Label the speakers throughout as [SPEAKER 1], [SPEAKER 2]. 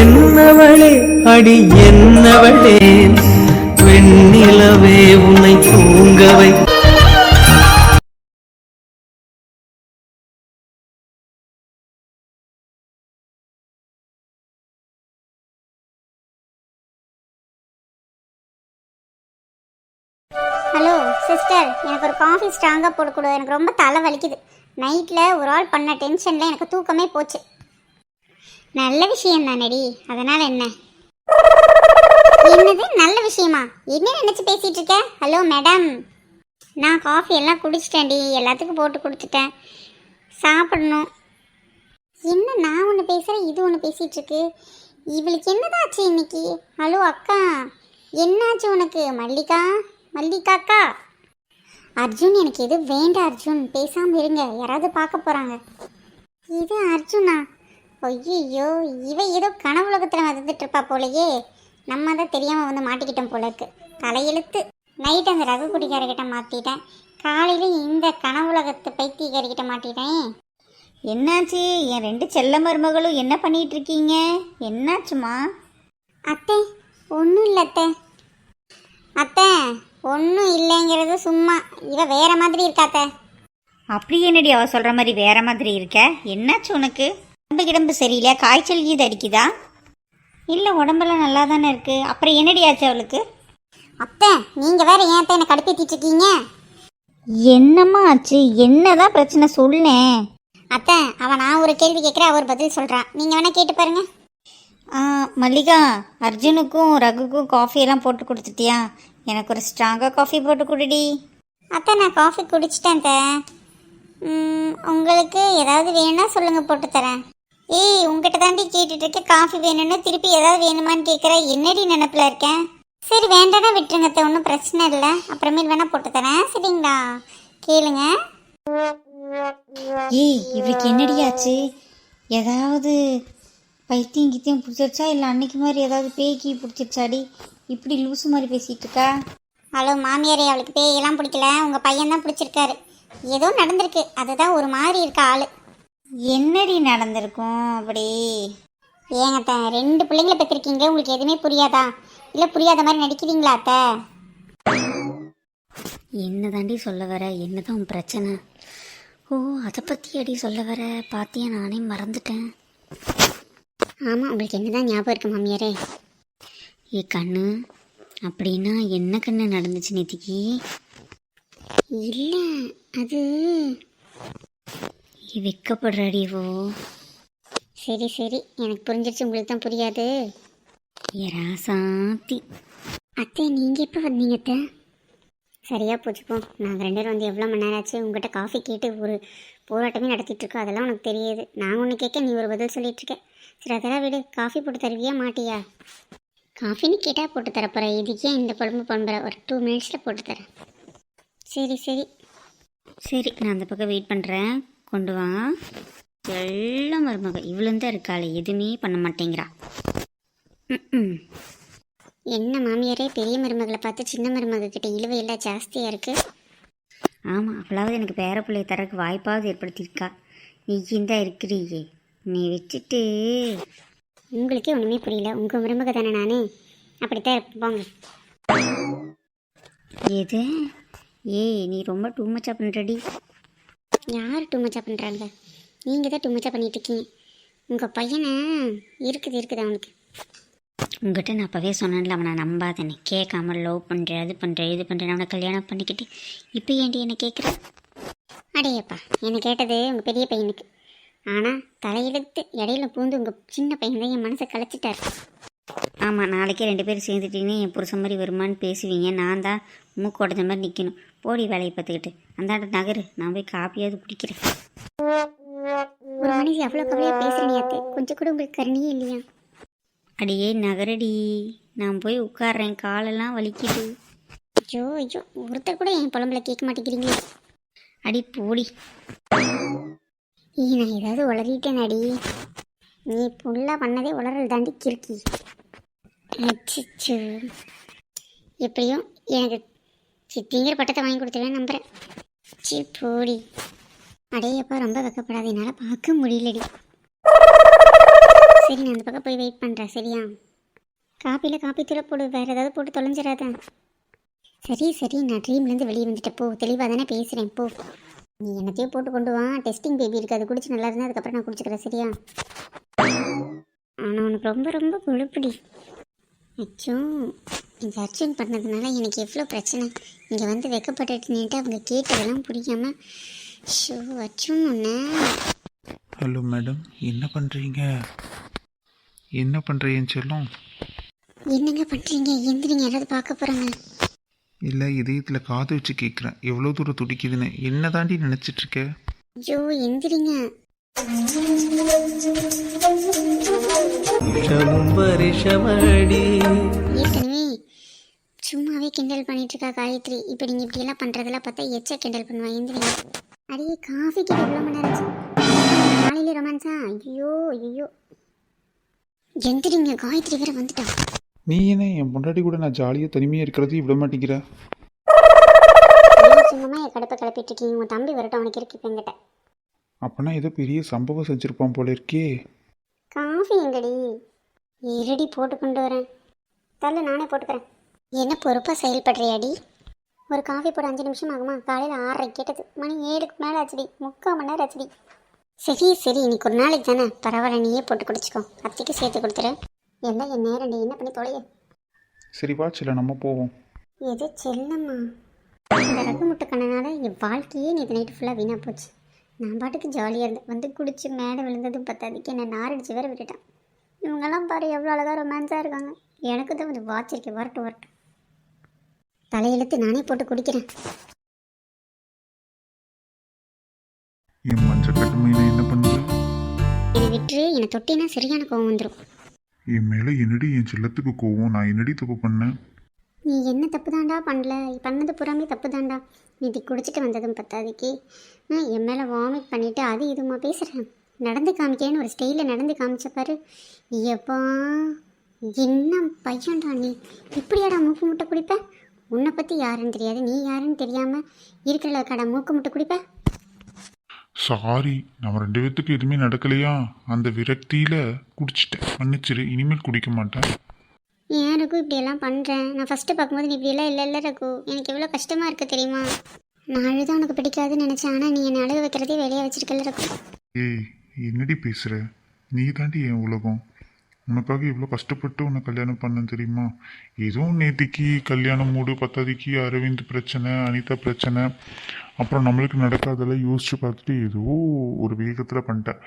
[SPEAKER 1] என்னவளே அடி என்னவளே வெண்ணிலவே உன்னை தூங்கவை.
[SPEAKER 2] Hello sister எனக்கு ஒரு காஃபி ஸ்ட்ராங்காக போட்டு கொடு. எனக்கு ரொம்ப தலை வலிக்குது. நைட்டில் ஒரு ஆள் பண்ண டென்ஷனில் எனக்கு தூக்கமே போச்சு. நல்ல விஷயம் தானடி. அதனால் என்ன? என்னது? நல்ல விஷயமா? என்ன நினச்சி பேசிகிட்டு இருக்க? ஹலோ மேடம் நான் காஃபி எல்லாம் குடிச்சிட்டேன்டி. எல்லாத்துக்கும் போட்டு கொடுத்துட்டேன் சாப்பிடணும். என்ன நான் ஒன்று பேசுகிறேன் இது ஒன்று பேசிகிட்ருக்கு இவளுக்கு என்னதாச்சு இன்னைக்கு? ஹலோ அக்கா. என்னாச்சு உனக்கு? மல்லிகா? மல்லிகாக்கா அர்ஜுன் எனக்கு எது வேண்டாம் அர்ஜுன்? பேசாமல் இருங்க. யாராவது பார்க்க போகிறாங்க இது அர்ஜுனா? ஐயோ இவ ஏதோ கனவுலகத்தில் வந்துட்டு இருப்பா போலயே. நம்ம தான் தெரியாமல் வந்து மாட்டிக்கிட்டோம் போல இருக்கு தலையெழுத்து. நைட் அந்த ரகு குடிக்காரர்கிட்ட மாற்றிட்டேன் காலையில் இந்த கனவுலகத்து பைத்தியக்காரிக்கிட்ட மாட்டிட்டேன்.
[SPEAKER 3] என்னாச்சு? என் ரெண்டு செல்ல மருமகளும் என்ன பண்ணிட்டு இருக்கீங்க என்னாச்சுமா?
[SPEAKER 2] அத்தை ஒன்றும் இல்லை அத்தை. அத்தை ஒன்றும் இல்லைங்கிறது சும்மா. இவ வேற மாதிரி இருக்காத்த.
[SPEAKER 3] அப்படி என்னடி அவ சொல்ற மாதிரி வேற மாதிரி இருக்க? என்னாச்சு உனக்கு? உடம்பு கிடம்பு சரியில்லையா? காய்ச்சல் கீது அடிக்குதா? இல்லை உடம்பெல்லாம் நல்லா தானே இருக்கு. அப்புறம் என்னடி ஆச்சு அவளுக்கு?
[SPEAKER 2] அத்தை நீங்கள் வேற ஏன் அத்தை என்னை கடுப்பேற்றிட்டு இருக்கீங்க?
[SPEAKER 3] என்னம்மா ஆச்சு? என்னதான் பிரச்சனை சொல்லேன்.
[SPEAKER 2] அத்தை அவன் நான் ஒரு கேள்வி கேட்குறேன் அவர் பதில் சொல்கிறான் நீங்கள் வேணால் கேட்டு பாருங்க.
[SPEAKER 3] மல்லிகா அர்ஜுனுக்கும் ரகுக்கும் காஃபி எல்லாம் போட்டு கொடுத்துட்டியா? எனக்கு ஒரு ஸ்ட்ராங்காக காஃபி போட்டு குடுடி.
[SPEAKER 2] அத்தை நான் காஃபி குடிச்சிட்டேன் அத்தை. உங்களுக்கு ஏதாவது வேணும்னா சொல்லுங்கள் போட்டு தரேன். ஏய் உங்ககிட்ட தாண்டி கேட்டுட்டு இருக்க காஃபி வேணும்னு திருப்பி ஏதாவது வேணுமான்னு கேட்குற என்னடி நினப்பில் இருக்கேன் சரி வேண்டாம்னா விட்டுருங்க அத்தை. ஒன்றும் பிரச்சனை இல்லை. அப்புறமேல் வேணால் போட்டு தரேன் சரிங்களா? கேளுங்க.
[SPEAKER 3] ஏய் இவளுக்கு என்னடி ஆச்சு? ஏதாவது பைத்தியம் கித்தியம் பிடிச்சிருச்சா? இல்லை அன்னைக்கு மாதிரி ஏதாவது பேய்க்கி பிடிச்சிருச்சாடி? இப்படி லூசு மாதிரி பேசிகிட்டு இருக்கா?
[SPEAKER 2] ஹலோ மாமியாரே அவளுக்கு பேயெல்லாம் பிடிக்கல. உங்கள் பையன் தான் பிடிச்சிருக்காரு. ஏதோ நடந்திருக்கு. அதுதான் ஒரு மாதிரி இருக்க ஆள்.
[SPEAKER 3] என்னடி நடந்திருக்கும் அப்படி?
[SPEAKER 2] ஏங்க அத்தை ரெண்டு பிள்ளைங்களை பெற்றிருக்கீங்க. உங்களுக்கு எதுவுமே புரியாதா? இல்லை புரியாத மாதிரி நடிக்கிறீங்களா அத்தை?
[SPEAKER 3] என்ன தாண்டி சொல்ல வர? என்னதான் உன் பிரச்சனை? ஓ அதை பற்றி அடி சொல்ல வர? பார்த்தியா நானே மறந்துட்டேன்.
[SPEAKER 2] ஆமாம் உங்களுக்கு என்னதான் ஞாபகம் இருக்கு மாமியாரே.
[SPEAKER 3] ஏ கண்ணு அப்படின்னா என்ன கண்ணு நடந்துச்சு நேத்திக்கு?
[SPEAKER 2] இல்லை அது
[SPEAKER 3] ஏ, வெக்கப்படுறாடி ஓ
[SPEAKER 2] சரி சரி. எனக்கு புரிஞ்சிருச்சு. உங்களுக்கு தான் புரியாது.
[SPEAKER 3] ஏ ராசாத்தி.
[SPEAKER 2] அத்தை நீங்கள் எப்போ வந்தீங்க அத்தை? சரியா போச்சுப்போம் நாங்கள் ரெண்டு பேரும் வந்து எவ்வளோ மணி நேரம் ஆச்சு உங்கள்கிட்ட காஃபி கேட்டு ஒரு போராட்டமே நடத்திட்டு இருக்கோம். அதெல்லாம் உனக்கு தெரியாது. நான் ஒன்று கேட்க நீ ஒரு பதில் சொல்லிட்டு இருக்க. சரி அதெல்லாம் விடு. காஃபி போட்டு தருவியா மாட்டியா? காஃபின்னு கேட்டால் போட்டு தரப்போகிறேன் இதுக்கே இந்த குழம்பு பண்ணுற ஒரு டூ மினிட்ஸில் போட்டு தரேன். சரி சரி.
[SPEAKER 3] சரி நான் அந்த பக்கம் வெயிட் பண்ணுறேன் கொண்டு வா. எல்லாம் மருமக இவ்வளோந்தான் இருக்காள் இருக்காளே. எதுவுமே பண்ண மாட்டேங்கிறா. ம்
[SPEAKER 2] என்ன மாமியாரே பெரிய மருமகளை பார்த்து சின்ன மருமகக்கிட்ட இழுவை எல்லாம் ஜாஸ்தியாக இருக்குது
[SPEAKER 3] ஆமாம் அவளாவது எனக்கு பேர பிள்ளைய தரக்கு வாய்ப்பாவது ஏற்படுத்தியிருக்கா. நீ தான் இருக்கிறீயே. நீ வச்சுட்டு
[SPEAKER 2] உங்களுக்கே ஒன்றுமே புரியல. உங்கள் மருமக தானே நான்? அப்படித்தான் போங்க.
[SPEAKER 3] எது? ஏய் நீ ரொம்ப டூ மச்சா பண்ணுறடி
[SPEAKER 2] யார் டூ மச்சா பண்ணுறாங்க நீங்கள் தான் டூ மச்சா பண்ணிட்டு இருக்கீங்க. உங்கள் பையனை? இருக்குது இருக்குது அவனுக்கு.
[SPEAKER 3] உங்ககிட்ட நான் அப்போவே சொன்னேன்ல அவனை நம்பாதேனே கேட்காம லவ் பண்ணுறேன் அது பண்ணுறேன் இது பண்ணுறேன் அவனை கல்யாணம் பண்ணிக்கிட்டு. இப்போ ஏன்டி என்ன கேட்குற
[SPEAKER 2] அடையப்பா என்னை கேட்டது உங்கள் பெரிய பையனுக்கு. ஆனால் தலையெடுத்து இடையில பூந்து உங்கள் சின்ன பையன் தான் என் மனசை கலைச்சிட்டார்.
[SPEAKER 3] ஆமாம் நாளைக்கே ரெண்டு பேரும் சேர்ந்துட்டீங்கன்னா என் புருஷன் மாதிரி வருமான்னு பேசுவீங்க. நான் தான் மூக்கு உடஞ்ச மாதிரி நிற்கணும் போடி வேலையை பார்த்துக்கிட்டு. அந்தாண்ட நகரு. நான் போய் காப்பியாவது குடிக்கிறேன்.
[SPEAKER 2] ஒரு மனுஷி அவ்வளோ கவலையாக பேசுகிறீங்க கொஞ்சம் கூட உங்களுக்கு கருணையே இல்லையா?
[SPEAKER 3] அடியே நகரடி. நான் போய் உட்கார்றேன். காலெல்லாம் வலிக்குது.
[SPEAKER 2] ஐயோ ஐயோ. ஒருத்தர் கூட என் புலம்புல கேட்க மாட்டேங்கிறீங்களே.
[SPEAKER 3] அடி போடி.
[SPEAKER 2] ஈ நான் ஏதாவது உளறிட்டேன் அடி. நீ புல்லாக பண்ணதே உளறல் தாண்டி கிறுக்கி. அச்சோ எப்படியும் எனக்கு சித்திங்கிற பட்டத்தை வாங்கி கொடுத்துருவேன் நம்புகிறேன் சி போடி. அடையப்பா ரொம்ப வெக்கப்படாத. என்னால் பார்க்க முடியலடி. சரி நான் அந்த பக்கம் போய் வெயிட் பண்ணுறேன் சரியா? காப்பியில் காப்பி தூளை போடு. வேறு ஏதாவது போட்டு தொலைஞ்சிடாத. சரி சரி. நான் ட்ரீம்லேருந்து வெளியே வந்துட்டேன். போ. தெளிவாக தானே பேசுகிறேன் போ. நீ என்னத்தையும் போட்டு கொண்டு வா. டெஸ்டிங் பேபி இருக்குது அது குடிச்சு நல்லா இருந்தால் அதுக்கப்புறம் நான் குடிச்சுக்கிறேன் சரியா? ஆனால் உனக்கு ரொம்ப ரொம்ப கொழுப்புடி. அச்சோ இந்த அர்ஜுன் பண்ணதுனால எனக்கு எவ்வளோ பிரச்சனை. இங்கே வந்து வெக்கப்பட்டுட்டு நின்னுட்டு அவங்க கேட்டதெல்லாம் புரியாம ஷோ அர்ஜுன் ஒன்று
[SPEAKER 4] ஹலோ மேடம் என்ன பண்ணுறீங்க என்ன பண்ணுறீங்க செல்லம்.
[SPEAKER 2] என்னங்க பண்ணுறீங்க எந்திரிங்க யாராவது பார்க்க போகிறாங்க
[SPEAKER 4] இல்லை இதயத்தில் காது வச்சு கேட்குறேன் எவ்வளோ தூரம் துடிக்குதுன்னு. என்ன தாண்டி நினச்சிட்ருக்க?
[SPEAKER 2] ஐயோ எந்திரிங்க. ஏற்கனவே சும்மாவே கிண்டல் பண்ணிட்டு இருக்கா காயத்ரி. இப்போ நீங்கள் இப்படியெல்லாம் பண்ணுறதெல்லாம் பார்த்தா எச்ச கிண்டல் பண்ணுவா. எந்திரிங்க. அடியே காஃபிக்கு எவ்வளோ மணி நேரம் காலையிலே ரொமான்ஸா? ஐயோ ஐயோ. எந்திரிங்க. காயத்ரி வேற வந்துட்டா.
[SPEAKER 4] நீ என்ன என் பொண்டாட்டி கூட நான் ஜாலியாக தனிமையாக இருக்கிறதையும் விட மாட்டேங்கிற?
[SPEAKER 2] சும்மா என் கடுப்பை கிளப்பிட்டு இருக்கீங்க. தம்பி வரட்டும் அவனுக்கு இருக்கு இப்போ எங்கிட்ட
[SPEAKER 4] அப்போனா ஏதோ பெரிய சம்பவம் செஞ்சுருப்பான் போல இருக்கே.
[SPEAKER 2] காஃபி எங்கடி? இருடி போட்டு கொண்டு வரேன். தள்ள நானே போட்டுக்கிறேன். என்ன பொறுப்பாக செயல்படுறியாடி? ஒரு காஃபி போட அஞ்சு நிமிஷம் ஆகுமா? காலையில் ஆறரை கேட்டது. மணி ஏழுக்கு மேலே ஆச்சுடி. முக்கால் மணி நேரம் ஆச்சுடி. சரி சரி இன்னைக்கு ஒரு நாளைக்கு தானே? பரவாயில்ல நீயே போட்டு குடிச்சிக்கோ. அத்தைக்கு சேர்த்து கொடுத்துரு. எல்லாம் என் நேரண்டி என்ன பண்ணி தொலைய?
[SPEAKER 4] சரி வா செல்ல நம்ம போவோம்.
[SPEAKER 2] எது செல்லம்மா? இந்த ரகு முட்டை கண்ணனால என் வாழ்க்கையே நேற்று நைட்டு ஃபுல்லாக வீணாக போச்சு. நான் பாட்டுக்கு ஜாலியாக இருந்தேன். வந்து குடிச்சு மேடை விழுந்ததும் பத்தாதுக்கு என்னை நாரடிச்சு வேற விட்டுட்டான். இவங்கெல்லாம் பாரு எவ்வளோ அழகாக ரொமான்ஸாக இருக்காங்க. எனக்கு தான் கொஞ்சம் வாட்ச் இருக்கு வரட்டும் வரட்டும். தலையெழுத்து நானே போட்டு குடிக்கிறேன்.
[SPEAKER 4] என் மஞ்சள் என்ன பண்ணுற
[SPEAKER 2] என்னை விட்டு என்னை தொட்டினா சரியான கோவம் வந்துடும்
[SPEAKER 4] என் மேலே என்னடி என் செல்லத்துக்கு கோவம்? நான் என்னடி தப்பு பண்ணேன்?
[SPEAKER 2] நீ என்ன தப்பு தாண்டா பண்ணல பண்ணது புறாமே தப்பு தாண்டா நீதி குடிச்சிட்டு வந்ததும் பத்தாதுக்கு. நான் என் மேலே வாமிட் பண்ணிவிட்டு அது இதுமா பேசுகிறேன் நடந்து காமிக்கேன்னு ஒரு ஸ்டைலில் நடந்து காமிச்ச பாரு. எப்பா என்ன பையன்டா நீ? இப்படியாடா மூக்கு முட்டை குடிப்ப? உன்னை பற்றி யாருன்னு தெரியாது. நீ யாருன்னு தெரியாமல் இருக்கிற கடை மூக்கு முட்டை குடிப்ப?
[SPEAKER 5] சாரி நம்ம ரெண்டு பேர்த்துக்கு எதுவுமே நடக்கலையா? அந்த விரக்தியில் குடிச்சிட்டேன். மன்னிச்சிரு இனிமேல் குடிக்க மாட்டேன்.
[SPEAKER 2] ஏன் ரகு இப்படியெல்லாம் பண்ணுறேன் நான் ஃபஸ்ட்டு பார்க்கும்போது நீ இப்படியெல்லாம் இல்லை இல்லை ரகு. எனக்கு எவ்வளோ கஷ்டமாக இருக்குது தெரியுமா? நான் அழுத உனக்கு பிடிக்காதுன்னு நினச்சேன். ஆனால் நீ என்னை அழுக வைக்கிறதே வேலையாக வச்சிருக்கல ரகு.
[SPEAKER 5] ஏய் என்னடி பேசுகிற நீ தாண்டி என் உலகம்? உனக்காக இவ்வளோ கஷ்டப்பட்டு உன்னை கல்யாணம் பண்ணேன் தெரியுமா? ஏதோ நேத்திக்கு கல்யாணம் மூடு பத்தாதிக்கு அரவிந்த் பிரச்சனை அனிதா பிரச்சனை. அப்புறம் நம்மளுக்கு நடக்காதெல்லாம் யோசிச்சு பார்த்துட்டு ஏதோ ஒரு வேகத்தில் பண்ணிட்டேன்.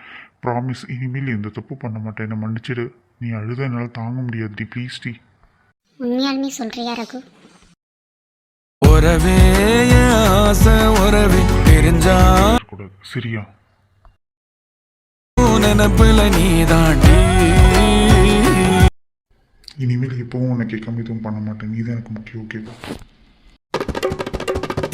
[SPEAKER 5] ப்ராமிஸ் இனிமேல் எந்த தப்பு பண்ண மாட்டேன். என்னை மன்னிச்சிடு. நீ அழுத என்னால் தாங்க முடியாது டி ப்ளீஸ் டி.
[SPEAKER 2] உண்மையாலுமே சொல்கிறியா ரகு?
[SPEAKER 1] உறவே ஆசை உறவே தெரிஞ்சா?
[SPEAKER 5] கூடாது. சரியா?
[SPEAKER 1] நினப்புல நீ தாண்டி
[SPEAKER 5] இனிமேல் எப்பவும் உன்னை கேட்காம எதுவும் பண்ண மாட்டேன். நீ தான் எனக்கு முக்கியம் ஓகேவா